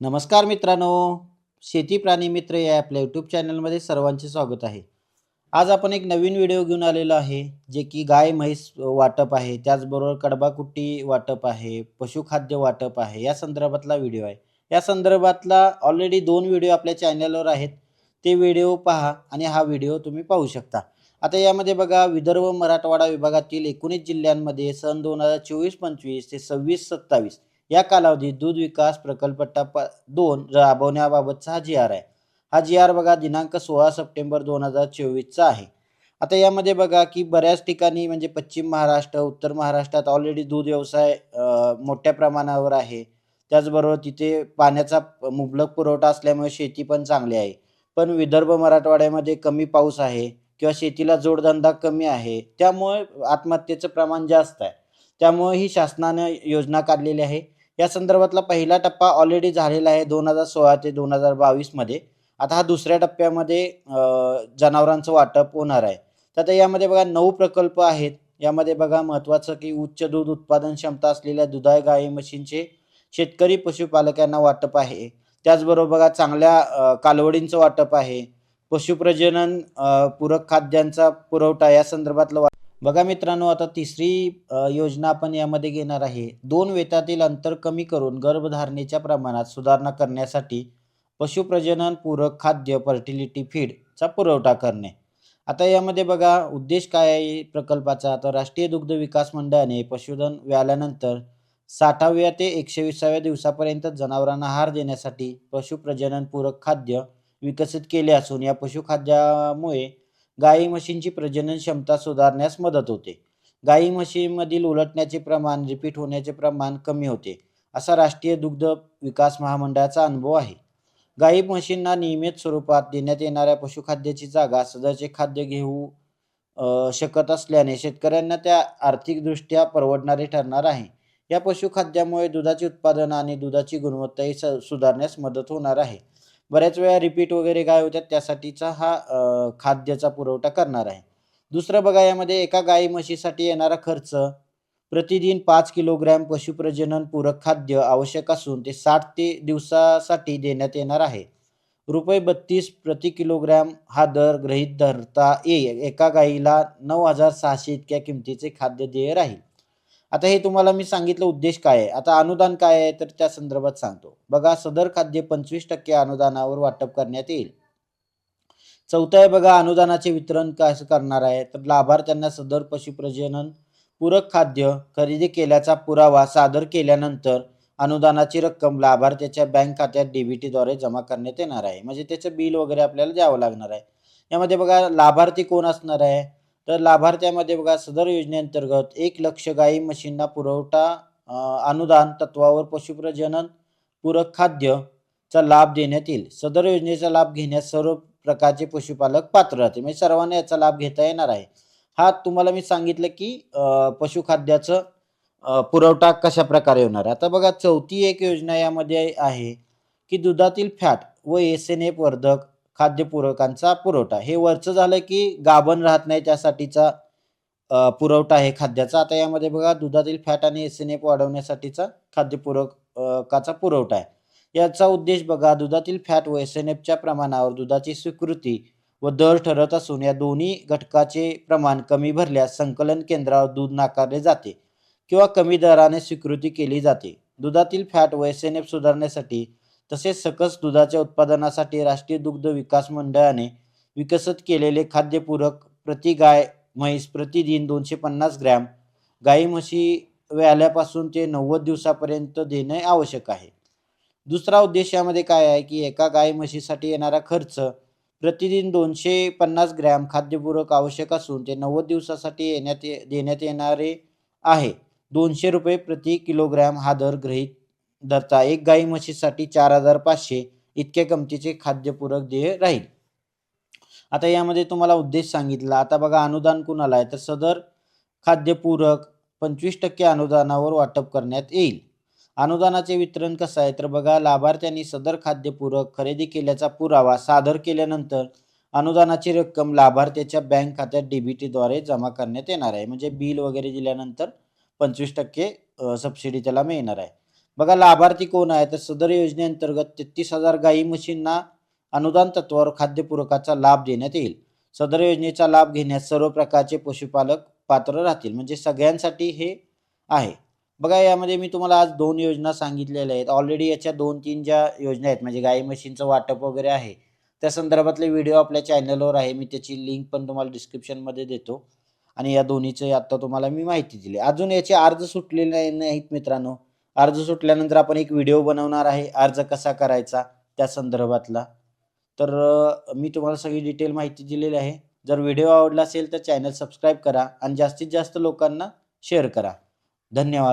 नमस्कार मित्रांनो शेती प्राणी मित्र या आपल्या यूट्यूब चॅनलमध्ये सर्वांचे स्वागत आहे. आज आपण एक नवीन व्हिडिओ घेऊन आलेलो आहे जे की गाय म्हैस वाटप आहे. त्याचबरोबर कडबाकुट्टी वाटप आहे पशुखाद्य वाटप आहे. या संदर्भातला व्हिडिओ आहे. या संदर्भातला ऑलरेडी दोन व्हिडिओ आपल्या चॅनलवर आहेत. ते व्हिडिओ पहा आणि हा व्हिडिओ तुम्ही पाहू शकता. आता यामध्ये बघा विदर्भ मराठवाडा विभागातील एकोणीस जिल्ह्यांमध्ये सन दोन हजार चोवीस पंचवीस ते सव्वीस सत्तावीस या कालावधीत दूध विकास प्रकल्प टप्पा दोन राबवण्याबाबतचा हा जी आर आहे. हा जी आर बघा दिनांक सोळा सप्टेंबर दोन हजार चोवीसचा आहे. आता यामध्ये बघा की बऱ्याच ठिकाणी म्हणजे पश्चिम महाराष्ट्र उत्तर महाराष्ट्रात ऑलरेडी दूध व्यवसाय मोठ्या प्रमाणावर आहे. त्याचबरोबर तिथे पाण्याचा मुबलक पुरवठा असल्यामुळे शेती पण चांगली आहे. पण विदर्भ मराठवाड्यामध्ये कमी पाऊस आहे किंवा शेतीला जोडधंदा कमी आहे. त्यामुळे आत्महत्येचं प्रमाण जास्त आहे. त्यामुळे ही शासनानं योजना काढलेली आहे. या संदर्भातला पहिला टप्पा ऑलरेडी झालेला आहे दोन हजार सोळा ते दोन हजार बावीसमध्ये आता हा दुसऱ्या टप्प्यामध्ये जनावरांचं वाटप होणार आहे. तर आता यामध्ये बघा नऊ प्रकल्प आहेत. यामध्ये बघा महत्त्वाचं की उच्च दूध उत्पादन क्षमता असलेल्या दुधाळ गाई म्हशींचे शेतकरी पशुपालकांना वाटप आहे. त्याचबरोबर बघा चांगल्या कालवडींचं वाटप आहे. पशुप्रजनन पूरक खाद्यांचा पुरवठा या संदर्भातलं बघा मित्रांनो आता तिसरी योजना आपण यामध्ये घेणार आहे. दोन वेतातील अंतर कमी करून गर्भधारणेच्या प्रमाणात सुधारणा करण्यासाठी पशुप्रजनन पूरक खाद्य फर्टिलिटी फीडचा पुरवठा करणे. आता यामध्ये बघा उद्देश काय आहे प्रकल्पाचा? तर राष्ट्रीय दुग्ध विकास मंडळाने पशुधन व्याल्यानंतर साठाव्या ते एकशे विसाव्या दिवसापर्यंत जनावरांना आहार देण्यासाठी पशुप्रजनन पूरक खाद्य विकसित केले असून या पशुखाद्यामुळे गाई म्हशींची प्रजनन क्षमता सुधारण्यास मदत होते. गाई म्हशींमधील उलटण्याचे प्रमाण रिपीट होण्याचे प्रमाण कमी होते असा राष्ट्रीय दुग्ध विकास महामंडळाचा अनुभव आहे. गाई म्हशींना नियमित स्वरूपात देण्यात येणाऱ्या पशुखाद्याची जागा सदरचे खाद्य घेऊ शकत असल्याने शेतकऱ्यांना त्या आर्थिकदृष्ट्या परवडणारे ठरणार आहे. या पशुखाद्यामुळे दुधाचे उत्पादन आणि दुधाची गुणवत्ताही स सुधारण्यास मदत होणार आहे. बऱ्याच वेळा रिपीट वगैरे गाय होतात त्यासाठीचा हा खाद्याचा पुरवठा करणार आहे. दुसरं बघा यामध्ये एका गाई म्हशीसाठी येणारा खर्च प्रतिदिन पाच किलोग्रॅम पशुप्रजनन पूरक खाद्य आवश्यक असून ते साठ ते दिवसासाठी देण्यात येणार आहे. रुपये बत्तीस प्रति किलोग्रॅम हा दर गृहीत धरता येईल. एका गाईला नऊ हजार सहाशे इतक्या किमतीचे खाद्य देय राहील. आता हे तुम्हाला मी सांगितलं उद्देश काय आहे? आता अनुदान काय आहे? तर त्या संदर्भात सांगतो. बघा सदर खाद्य पंचवीस टक्के अनुदानावर वाटप करण्यात येईल. चौथं आहे बघा अनुदानाचे वितरण कसं करणार आहे? तर लाभार्थ्यांना सदर पशुप्रजनन पूरक खाद्य खरेदी केल्याचा पुरावा सादर केल्यानंतर अनुदानाची रक्कम लाभार्थ्याच्या बँक खात्यात डीबीटीद्वारे जमा करण्यात येणार आहे. म्हणजे त्याचं बिल वगैरे आपल्याला द्यावं लागणार आहे. यामध्ये बघा लाभार्थी कोण असणार आहे? तर लाभार्थ्यामध्ये बघा सदर योजनेअंतर्गत एक लक्ष गाई म्हशींना पुरवठा अनुदान तत्वावर पशुप्रजनन पूरक खाद्यचा लाभ देण्यात येईल. सदर योजनेचा लाभ घेण्यास सर्व प्रकारचे पशुपालक पात्र राहते म्हणजे सर्वांना याचा लाभ घेता येणार आहे. हा तुम्हाला मी सांगितलं की पशुखाद्याचं पुरवठा कशा प्रकारे होणार आहे. आता बघा चौथी एक योजना यामध्ये आहे की दुधातील फॅट व एस एन एफ वर्धक खाद्यपूरकांचा पुरवठा. हे वरचं झालं की गाभण राहत नाही त्यासाठीचा पुरवठा आहे खाद्याचा. आता यामध्ये बघा दुधातील फॅट आणि एस एन एफ वाढवण्यासाठीचा खाद्यपूरकाचा पुरवठा आहे. याचा उद्देश बघा दुधातील फॅट व एस एन एफच्या प्रमाणावर दुधाची स्वीकृती व दर ठरत असून या दोन्ही घटकाचे प्रमाण कमी भरल्यास संकलन केंद्रावर दूध नाकारले जाते किंवा कमी दराने स्वीकृती केली जाते. दुधातील फॅट व एस एन एफ सुधारण्यासाठी तसेच सकस दुधाच्या उत्पादनासाठी राष्ट्रीय दुग्ध विकास मंडळाने विकसित केलेले खाद्यपूरक प्रति गाय म्हैस प्रतिदिन दोनशे पन्नास ग्रॅम गाई म्हशी व्याल्यापासून ते नव्वद दिवसापर्यंत देणे आवश्यक आहे. दुसरा उद्देश यामध्ये काय आहे की एका गाई म्हशीसाठी येणारा खर्च प्रतिदिन दोनशे पन्नास ग्रॅम खाद्यपूरक आवश्यक असून ते नव्वद दिवसासाठी येण्यात ये देण्यात येणारे आहे. दोनशे रुपये प्रति किलोग्रॅम हा दर गृहीत धरता एक गाई म्हशीसाठी चार हजार पाचशे इतक्या किमतीचे खाद्यपूरक देय राहील. आता यामध्ये तुम्हाला उद्देश सांगितला. आता बघा अनुदान कुणाला आहे? तर सदर खाद्यपूरक पंचवीस टक्के अनुदानावर वाटप करण्यात येईल. अनुदानाचे वितरण कसं आहे? तर बघा लाभार्थ्यांनी सदर खाद्यपूरक खरेदी केल्याचा पुरावा सादर केल्यानंतर अनुदानाची रक्कम लाभार्थ्याच्या बँक खात्यात डीबीटीद्वारे जमा करण्यात येणार आहे. म्हणजे बिल वगैरे दिल्यानंतर पंचवीस टक्के सबसिडी त्याला मिळणार आहे. बघा लाभार्थी कोण आहे? तर सदर योजनेअंतर्गत तेहतीस हजार गाई म्हशींना अनुदान तत्वावर खाद्यपूरकाचा लाभ देण्यात येईल. सदर योजनेचा लाभ घेण्यास सर्व प्रकारचे पशुपालक पात्र राहतील. म्हणजे सगळ्यांसाठी हे आहे. बघा यामध्ये मी तुम्हाला आज दोन योजना सांगितलेल्या आहेत. ऑलरेडी याच्या दोन तीन ज्या योजना आहेत म्हणजे गाई म्हशींचं वाटप वगैरे आहे त्या संदर्भातले व्हिडिओ आपल्या चॅनलवर आहे. मी त्याची लिंक पण तुम्हाला डिस्क्रिप्शनमध्ये देतो. आणि या दोन्हीचं आत्ता तुम्हाला मी माहिती दिली. अजून याचे अर्ज सुटलेले नाहीत मित्रांनो. अर्ज सुटल्यानंतर आपण एक व्हिडिओ बनवणार आहे अर्ज कसा करायचा त्या संदर्भातला. तर मी तुम्हाला सगळी डिटेल माहिती दिलेली आहे. जर व्हिडिओ आवडला असेल तर चॅनल सबस्क्राईब करा आणि जास्तीत जास्त लोकांना शेअर करा. धन्यवाद.